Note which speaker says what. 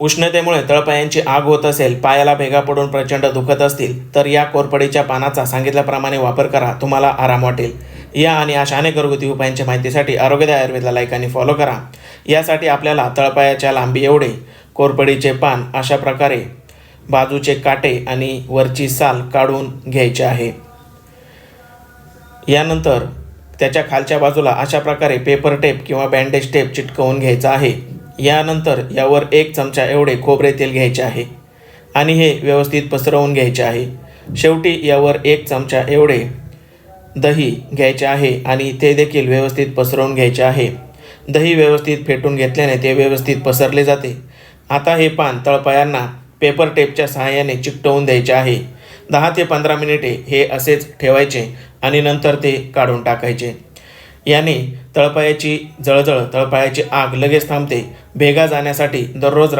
Speaker 1: उष्णतेमुळे तळपायांची आग होत असेल पायाला भेगा पडून प्रचंड दुखत असतील तर या कोरपडीच्या पानाचा सांगितल्याप्रमाणे वापर करा तुम्हाला आराम वाटेल. या आणि अशा अनेक घरगुती उपायांच्या माहितीसाठी आरोग्यदाय आयुर्वेदला लाईक आणि फॉलो करा. यासाठी आपल्याला तळपायाच्या लांबी एवढे कोरपडीचे पान अशा प्रकारे बाजूचे काटे आणि वरची साल काढून घ्यायचे आहे. यानंतर त्याच्या खालच्या बाजूला अशा प्रकारे पेपर टेप किंवा बँडेज टेप चिटकवून घ्यायचा आहे. यानंतर यावर एक चमचा एवढे खोबरे तेल घ्यायचे आहे आणि हे व्यवस्थित पसरवून घ्यायचे आहे. शेवटी यावर एक चमचा एवढे दही घ्यायचे आहे आणि ते देखील व्यवस्थित पसरवून घ्यायचे आहे. दही व्यवस्थित फेटून घेतल्याने ते व्यवस्थित पसरले जाते. आता हे पान तळपायांना पेपर टेपच्या सहाय्याने चिकटवून द्यायचे आहे. दहा ते पंधरा मिनिटे हे असेच ठेवायचे आणि नंतर ते काढून टाकायचे. याने तळपायाची जळजळ तळपायाची आग लगेच थांबते. भेगा जाण्यासाठी दररोज रात्री